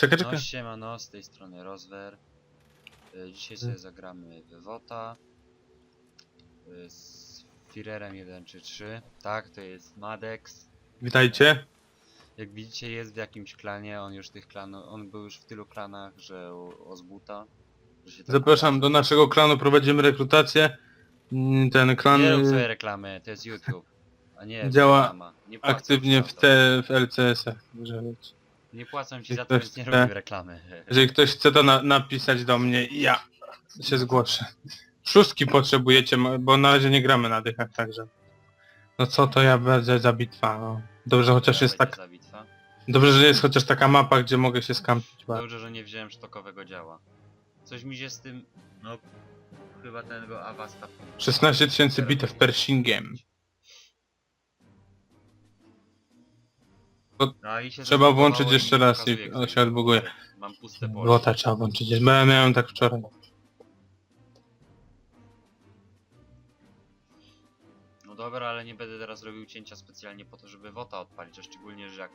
Czekaj, No czekaj. siemano, z tej strony Rozwer. Y, Dzisiaj sobie zagramy w WOTA y, z Firerem 1 czy 3. Tak, to jest Madex. Witajcie. Jak widzicie jest w jakimś klanie, on już tych klanów, on był już w tylu klanach, że u- ozbuta. Że się tak Zapraszam do naszego klanu, prowadzimy rekrutację. Mm, Ten klan Nie rób y, sobie reklamy, to jest YouTube. A nie Działa reklama. Nie aktywnie w, to. te, w LCS-ach. Nie płacą ci za to, ktoś więc nie chce- robimy reklamy. Jeżeli ktoś chce to na, napisać do mnie, ja się zgłoszę. Szóstki potrzebujecie, bo na razie nie gramy na dychach, także. No co to ja będę za bitwa, no. Dobrze, chociaż jest tak. za bitwa. Dobrze, że jest chociaż taka mapa, gdzie mogę się skampić. Dobrze, że nie wziąłem sztokowego działa. Coś mi się z tym... No... Chyba tego Avasta... 16 tysięcy bitew Pershingiem. No i się Trzeba zablokowało włączyć i jeszcze raz pokazuje, i gdzie się odbuguje. Mam puste pole. Złota trzeba włączyć. Bo ja miałem tak wczoraj. No dobra, ale nie będę teraz robił cięcia specjalnie po to, żeby WOTA odpalić, a szczególnie, że jak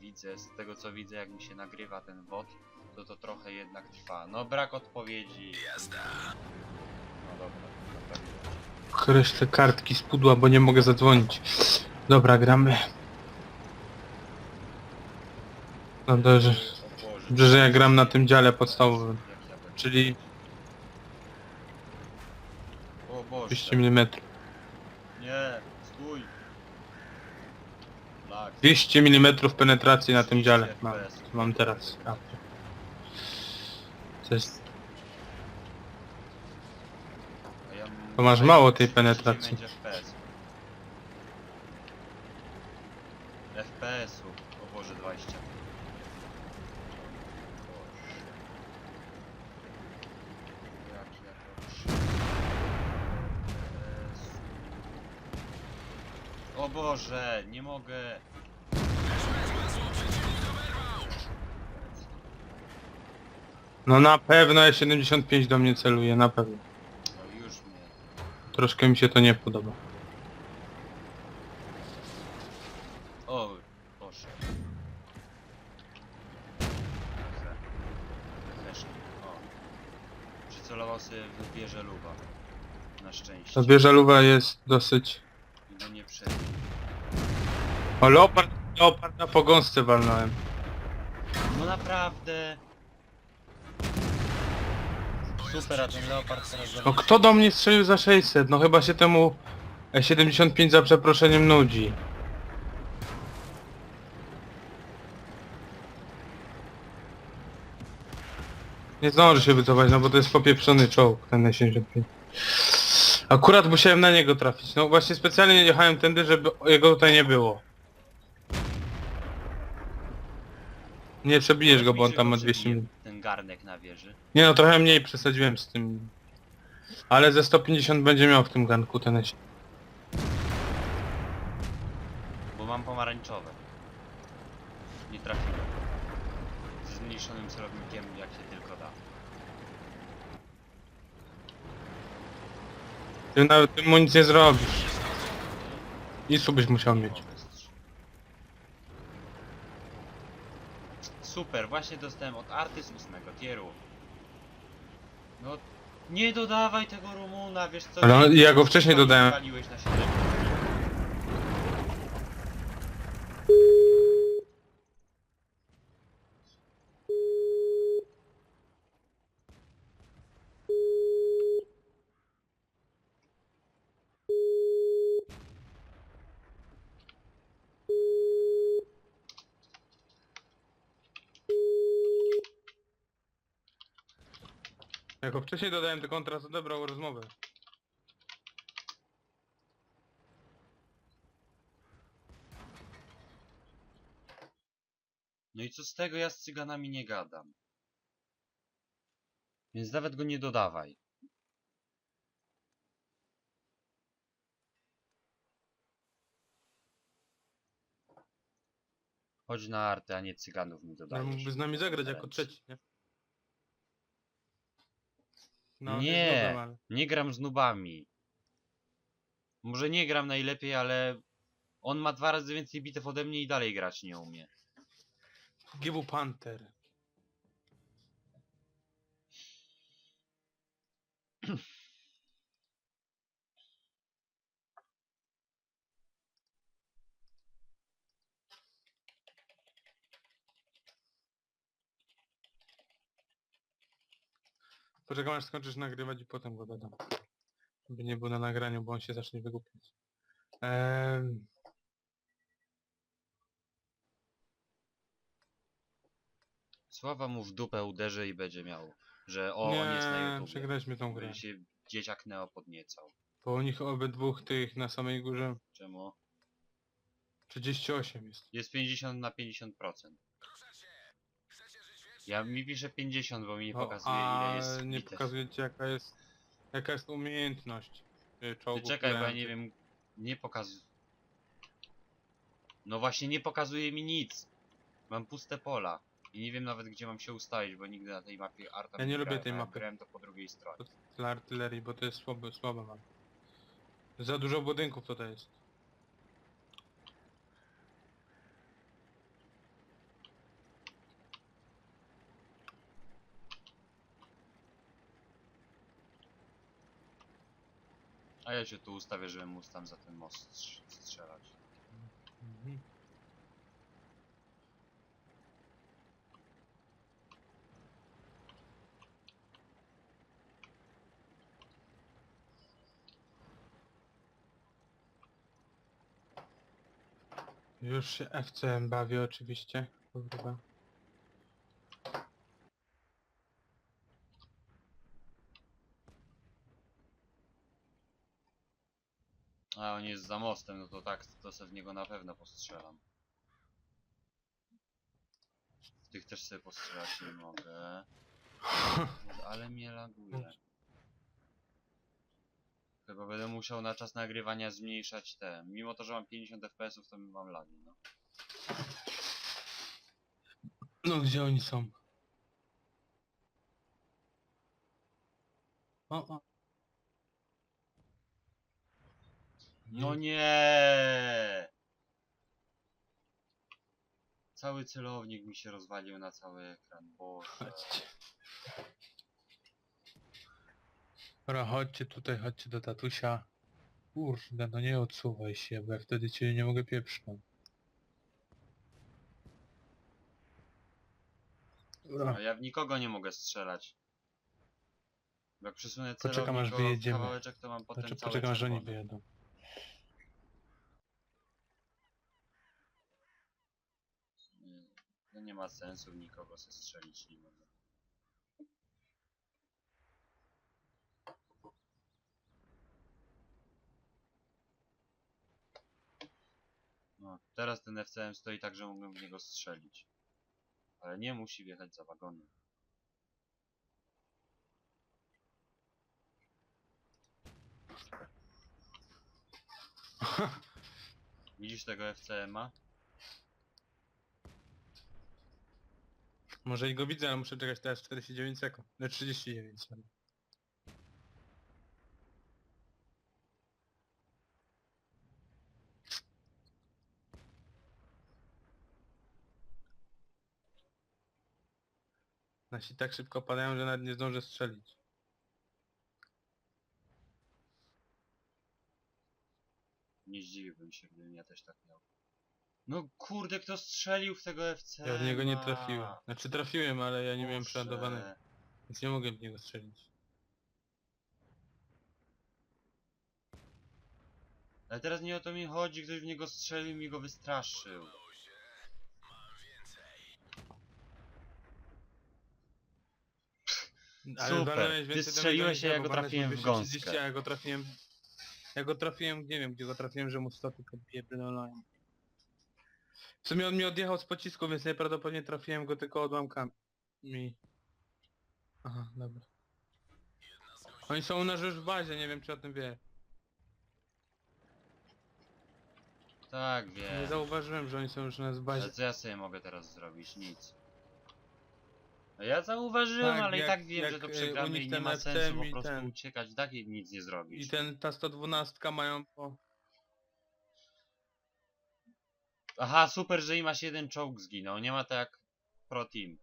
widzę, z tego co widzę, jak mi się nagrywa ten WOT, to to trochę jednak trwa. No brak odpowiedzi. Jazda. No dobra, dobra. Kreślę kartki z pudła, bo nie mogę zadzwonić. Dobra, gramy. No dobrze. Dobrze, że ja gram na tym dziale podstawowym, czyli O Boże. 200 mm. Nie, stój. Lag. 200 mm penetracji na tym dziale 30 mam, mam teraz. A. To jest... A ja mam To masz mało tej penetracji. 39 FPS. FPS-u. O Boże, 20. Boże. Jak ja to przy- Jezu. O Boże, nie mogę. No na pewno E75 do mnie celuje, na pewno. No już mnie. Troszkę mi się to nie podoba. O, Boże. O. Przycelował sobie w wieżę luba. Na szczęście. Ta wieżaluwa jest dosyć... I go nie przebił. O, leopard, leopard na pogąsce walnąłem. No naprawdę. Super, a ten leopard teraz No kto do mnie strzelił za 600? No chyba się temu E75 za przeproszeniem nudzi. Nie zdąży się wycofać, no bo to jest popieprzony czołg, ten E75. Akurat musiałem na niego trafić. No właśnie specjalnie jechałem tędy, żeby jego tutaj nie było. Nie przebijesz go, bo on tam ma 200 minut. Ten garnek na wieży. Nie no, trochę mniej przesadziłem z tym. Ale ze 150 będzie miał w tym ganku ten. Bo mam pomarańczowe. Nie trafiłem. Ze zmniejszonym celownikiem jak się tylko da. Ty nawet tym mu nic nie zrobisz. ISU byś musiał mieć. Super, właśnie dostałem od arty z 8 tieru. No nie dodawaj tego Rumuna, wiesz co? Ale on- ja go wcześniej dodałem. waliłeś na 7. wcześniej dodałem, to on teraz odebrał rozmowę. No i co z tego, ja z cyganami nie gadam. Więc nawet go nie dodawaj. Chodź na artę, a nie cyganów mi Ale dodajesz. mógłby z nami zagrać jako trzeci, nie? No, nie, nie gram z nubami. Może nie gram najlepiej, ale on ma dwa razy więcej bitew ode mnie i dalej grać nie umie. Gibu Panther. Poczekam aż skończysz nagrywać i potem go dodam. Żeby nie był na nagraniu, bo on się zacznie wygłupiać. Ehm, Sława mu w dupę uderzy i będzie miał, że o, on jest na nie, YouTube. przegraliśmy tą grę. Będzie się dzieciak Neo podniecał. Bo u nich obydwóch tych na samej górze Czemu? 38 jest. Jest 50 na 50%. Ja mi pisze 50, bo mi nie pokazuje a ile jest nie bitew. pokazuje ci jaka jest jaka jest umiejętność y, Ty czołgu. czekaj, bo ja nie wiem, nie pokazuje. No właśnie nie pokazuje mi nic. Mam puste pola. I nie wiem nawet gdzie mam się ustawić, bo nigdy na tej mapie Arta Ja nie lubię grałem, tej a mapy. Grałem to po drugiej stronie. Dla artylerii, bo to jest słabe, słabe mam. Za dużo budynków tutaj jest. A ja się tu ustawię, żebym móc tam za ten most strz- strzelać. Już się FCM bawi oczywiście. Kurwa. On jest za mostem, no to tak, to sobie w niego na pewno postrzelam. W tych też sobie postrzelać nie mogę. Ale mnie laguje. Chyba będę musiał na czas nagrywania zmniejszać te. Mimo to, że mam 50 fps, to mam lagi, no. No gdzie oni są? O, o. No nie! Cały celownik mi się rozwalił na cały ekran, boże. Chodźcie. Dobra, chodźcie tutaj, chodźcie do tatusia. Kurde, no nie odsuwaj się, bo ja wtedy cię nie mogę pieprznąć. Dobra, A ja w nikogo nie mogę strzelać. Jak przesunę Poczekam, celownik aż o wyjedziemy. kawałeczek, to mam potem znaczy całe poczekam aż oni czerwone. wyjedą. No nie ma sensu nikogo se strzelić nie mogę. No, teraz ten FCM stoi tak, że mógłbym w niego strzelić. Ale nie musi wjechać za wagonem. Widzisz tego FCM-a? Może i go widzę, ale muszę czekać teraz 49 sekund. No 39 sorry. Nasi tak szybko padają, że nawet nie zdążę strzelić. Nie zdziwiłbym się, gdybym ja też tak miał. No kurde, kto strzelił w tego FC? Ja w niego nie trafiłem. Znaczy trafiłem, ale ja nie miałem Boże. więc nie mogłem w niego strzelić. Ale teraz nie o to mi chodzi, ktoś w niego strzelił i mi go wystraszył. Super. walnąłeś Ty więcej strzeliłeś, niż a ja bo go walnąłeś trafiłem w 230, gąskę. a ja go trafiłem... Ja go trafiłem, nie wiem gdzie go trafiłem, że mu 100 tylko pierdolałem. W sumie on mi odjechał z pocisku, więc najprawdopodobniej trafiłem go tylko odłamkami. Mi. Aha, dobra. Oni są u nas już w bazie, nie wiem czy o tym wie. Tak, Nie wiem. zauważyłem, że oni są już u nas w bazie. Ale co ja sobie mogę teraz zrobić? Nic. No ja zauważyłem, Tak, ale jak- i tak wiem, jak, że to e, przegramy i nie ma FCM sensu i po prostu ten- uciekać, tak i nic nie zrobić. I ten, ta 112 mają po... Aha, super, że im aż jeden czołg zginął, nie ma tak Pro Team.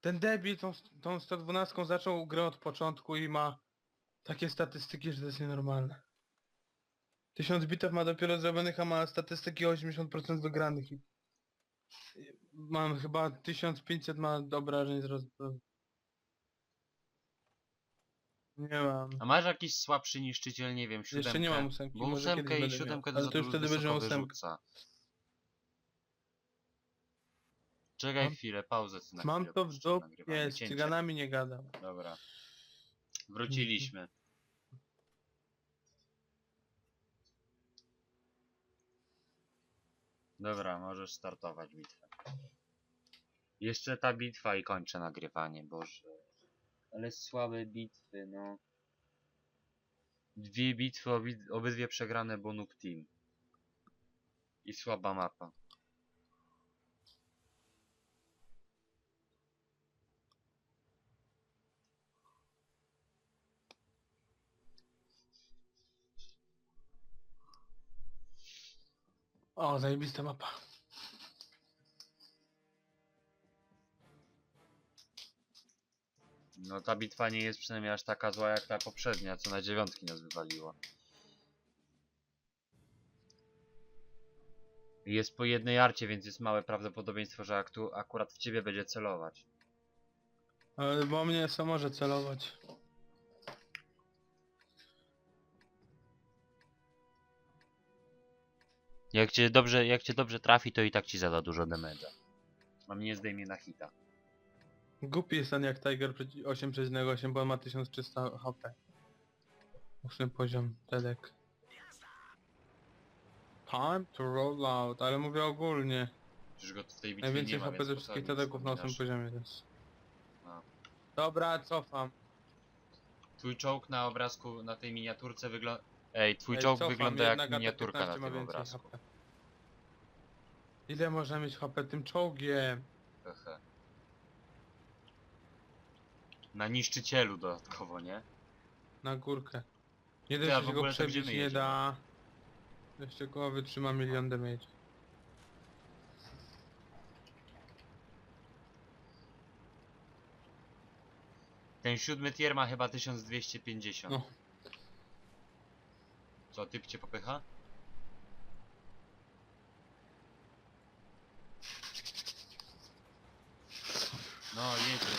Ten debil tą, tą 112 zaczął grę od początku i ma takie statystyki, że to jest nienormalne. 1000 bitew ma dopiero zrobionych, a ma statystyki 80% wygranych i Mam chyba 1500 ma obrażeń z rozbroju. Nie mam. A masz jakiś słabszy niszczyciel, nie wiem, siódemkę? Jeszcze nie mam ósemki, Bo może ósemkę kiedyś i będę miał. siódemkę Ale za to już dużo wtedy będzie wysoko ósemka. wyrzuca. Czekaj Mam- chwilę, pauzę na Mam chwilę to w puszczę, dupie, z cięcie. cyganami nie gadam. Dobra. Wróciliśmy. Dobra, możesz startować bitwę. Jeszcze ta bitwa i kończę nagrywanie, boże. Ale słabe bitwy, no. Dwie bitwy, obydwie przegrane, bo Noob Team. I słaba mapa. O, zajebista mapa. No ta bitwa nie jest przynajmniej aż taka zła jak ta poprzednia, co na dziewiątki nas wywaliło. Jest po jednej arcie, więc jest małe prawdopodobieństwo, że aktu akurat w ciebie będzie celować. Ale bo mnie co może celować. Jak cię dobrze, jak cię dobrze trafi, to i tak ci zada dużo damage'a. A mnie zdejmie na hita. Głupi jest ten jak Tiger przeci- 8,8, bo on ma 1300 HP. Ósmy poziom, Tedek. Time to roll out, ale mówię ogólnie. Przecież go w tej bitwie Najwięcej nie ma, HP więc ze wszystkich mi Tedeków na ósmym wspominasz? poziomie jest. No. Dobra, cofam. Twój czołg na obrazku, na tej miniaturce wygląda... Ej, twój Ej, czołg cofam, wygląda jednak jak AT-15 miniaturka na ma tym więcej obrazku. HP. Ile można mieć HP tym czołgiem? Hehe. Na niszczycielu dodatkowo, nie? Na górkę. Nie Ty, a dość, w że go ogóle przebić my nie jedziemy? da. Jeszcze go wytrzyma milion damage. Ten siódmy tier ma chyba 1250. No. Co, typ cię popycha? No, jedzie.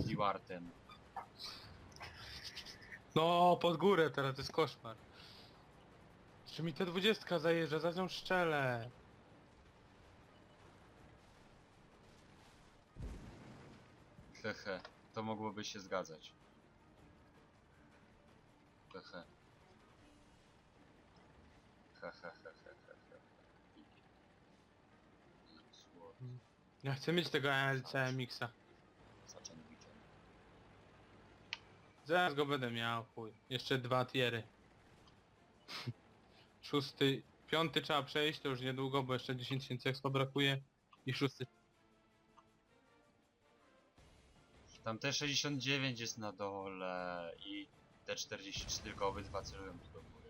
Stewartem. No, pod górę teraz, to jest koszmar. Czy mi te dwudziestka zajeżdża, za nią szczelę. Hehe, to mogłoby się zgadzać. Hehe. Hehe, hehe, hehe. Sło- Ja chcę mieć tego LCMX-a. Zaraz go będę miał, chuj. Jeszcze dwa tiery. Szósty, piąty trzeba przejść, to już niedługo, bo jeszcze 10 tysięcy expo brakuje. I szósty. Tam T69 jest na dole i T44 tylko obydwa celują tu do góry.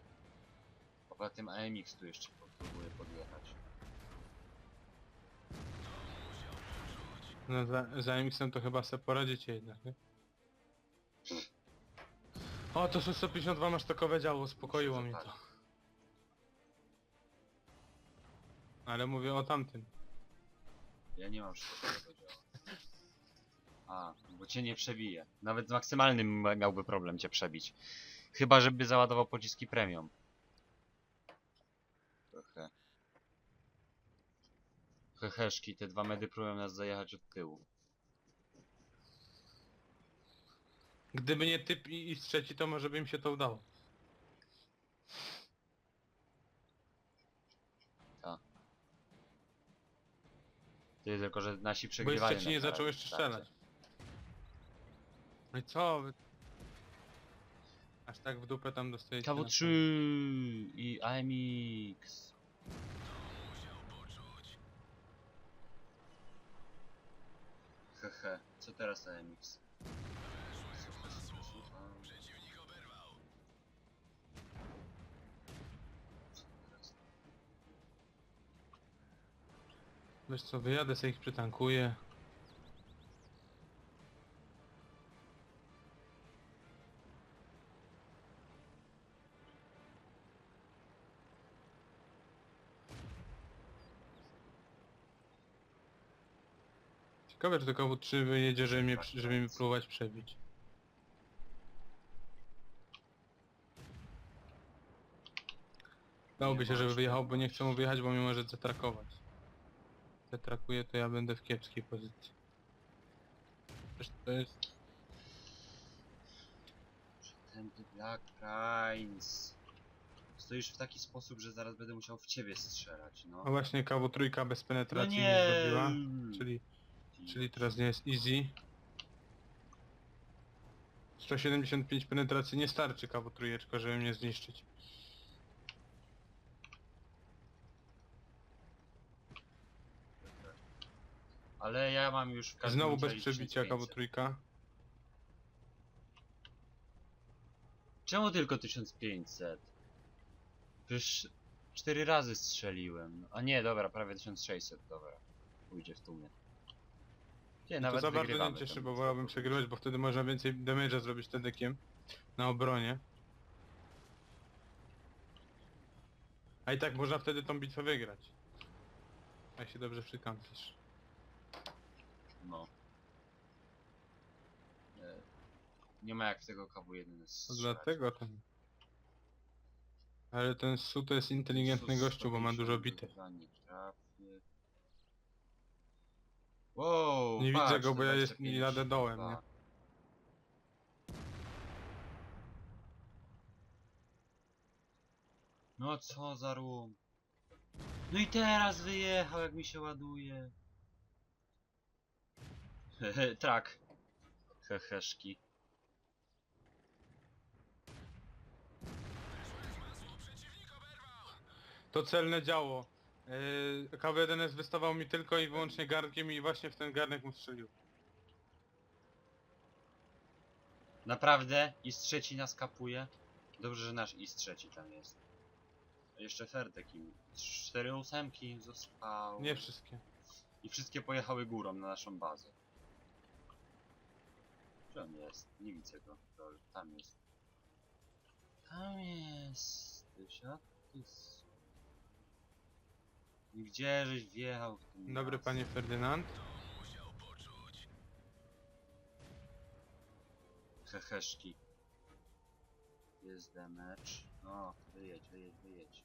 Poza tym AMX tu jeszcze próbuje podjechać. No za, za MX-em to chyba sobie poradzicie jednak, nie? O, to są 152 masztokowe działo, uspokoiło mnie to. Ale mówię o tamtym. Ja nie mam szkodowego działa. A, bo cię nie przebije. Nawet z maksymalnym ma- miałby problem cię przebić. Chyba, żeby załadował pociski premium. Trochę. Heheszki, te dwa medy próbują nas zajechać od tyłu. Gdyby nie typ i, i trzeci, to może by im się to udało. Ty, tylko że nasi Bo jest przegrywają. trzeci nie zaczął jeszcze starcie. strzelać. No i co wy? Aż tak w dupę tam dostajecie. na KW3 i AMX. Hehe, co teraz AMX? Wiesz co, wyjadę sobie ich przytankuję. Ciekawe, czy tylko trzy wyjedzie, żeby mnie, żeby mnie próbować przebić. Dałoby się, żeby wyjechał, bo nie chcę mu wyjechać, bo mnie może zatrakować. Zatrakuje, to ja będę w kiepskiej pozycji. Przecież to jest... Tępy Black Prince. Stoisz w taki sposób, że zaraz będę musiał w ciebie strzelać, no. No właśnie, kawo trójka bez No penetracji nie! nie zrobiła. Czyli, czyli teraz nie jest easy. 175 penetracji nie starczy kawo trójeczko, żeby mnie zniszczyć. Ale ja mam już w każdym Znowu bez przebicia 1500. kawo trójka. Czemu tylko 1500? Przecież 4 razy strzeliłem. A nie, dobra, prawie 1600, dobra. Pójdzie w tłumie. Nie, No to nawet za bardzo nie cieszy, bo wolałbym przegrywać, bo wtedy można więcej damage'a zrobić tedekiem na obronie. A i tak można wtedy tą bitwę wygrać. Jak się dobrze przykampisz. No. E, Nie ma jak w tego KW1 To strzelać. dlatego ten... Ale ten Su to jest inteligentny gościu, bo ma dużo 150 bitew. chyba nie trafię. Wow, Nie patrz, widzę go, bo ja jest- 25, jadę dołem, nie? No co za rum. No i teraz wyjechał, jak mi się ładuje. Hehe, trak. Heheszki. To celne działo. Yy, KW1S wystawał mi tylko i wyłącznie garnkiem i właśnie w ten garnek mu strzelił. Naprawdę? I z trzeci nas kapuje? Dobrze, że nasz i z trzeci tam jest. A jeszcze Ferdek im. Cztery ósemki zostały. Nie wszystkie. I wszystkie pojechały górą na naszą bazę. Gdzie on jest? Nie widzę go. Tam jest. Tam jest. Tysia, tys. I Gdzie żeś wjechał w tym Dobry panie Ferdynand. Heheszki. Jest damage. No, wyjedź, wyjedź, wyjedź.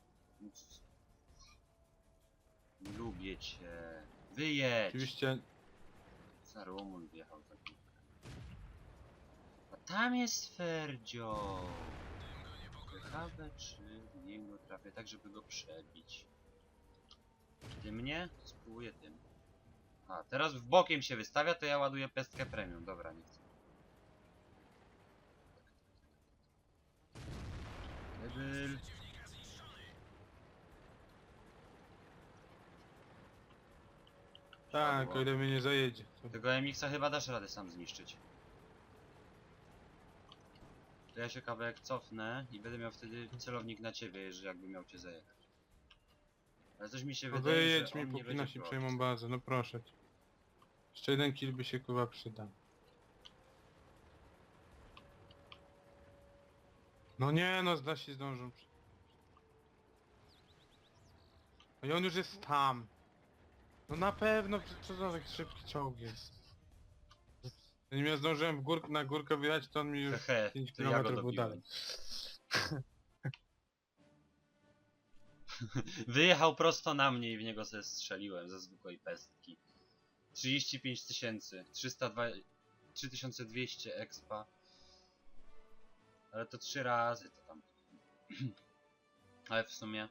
Nie lubię cię. Wyjedź! Oczywiście Za Rumun wjechał. A tam jest Ferdzio! PHB 3, w niego trafię tak, żeby go przebić. Ty mnie? Spróbuję tym. A, teraz w bokiem się wystawia, to ja ładuję pestkę premium. Dobra, nie chcę. Level. tak, o ile mnie nie zajedzie. Tego MX-a chyba dasz radę sam zniszczyć. To ja się kawałek cofnę i będę miał wtedy celownik na ciebie, jeżeli jakby miał cię zajechać. Ale coś mi się wydaje, wyjedź że mi, on nie póki będzie nasi przejmą bazę, no proszę cię. Jeszcze jeden kill by się kurwa przydał. No nie no, zda się zdążą. przy- No i on już jest tam. No na pewno, co za taki szybki czołg jest. Zanim ja zdążyłem w gór na górkę wyjechać, to on mi już Hehe, 5 to ja km go był dobiłem. dalej. Wyjechał prosto na mnie i w niego sobie strzeliłem ze zwykłej pestki. 35 tysięcy, 302 3200 expa. Ale to trzy razy to tam. Ale w sumie...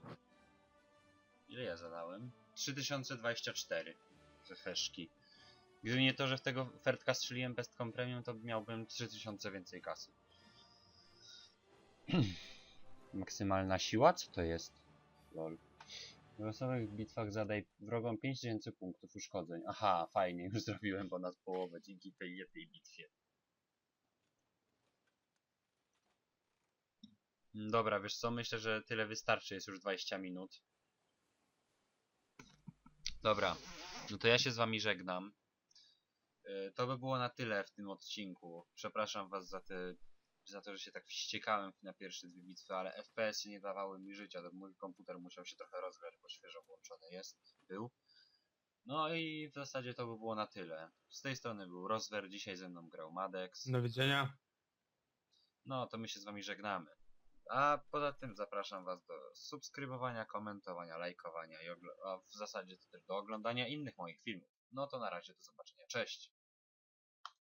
Ile ja zadałem? 3024 ze heszki. Gdyby nie to, że w tego Fertka strzeliłem pestką premium, to miałbym 3000 więcej kasy. Maksymalna siła? Co to jest? Lol. W losowych bitwach zadaj wrogom 5000 punktów uszkodzeń. Aha, fajnie, już zrobiłem ponad połowę dzięki tej jednej bitwie. Mm, Dobra, wiesz co, myślę, że tyle wystarczy, jest już 20 minut. Dobra, no to ja się z wami żegnam. Y, To by było na tyle w tym odcinku. Przepraszam was za te za to, że się tak wściekałem na pierwsze dwie bitwy, ale FPS-y nie dawały mi życia, mój komputer musiał się trochę rozgrać, bo świeżo włączony jest, był. No i w zasadzie to by było na tyle. Z tej strony był Rozwer, dzisiaj ze mną grał Madex. Do widzenia. No to my się z wami żegnamy. A poza tym zapraszam was do subskrybowania, komentowania, lajkowania i a w zasadzie to też do oglądania innych moich filmów. No to na razie do zobaczenia. Cześć!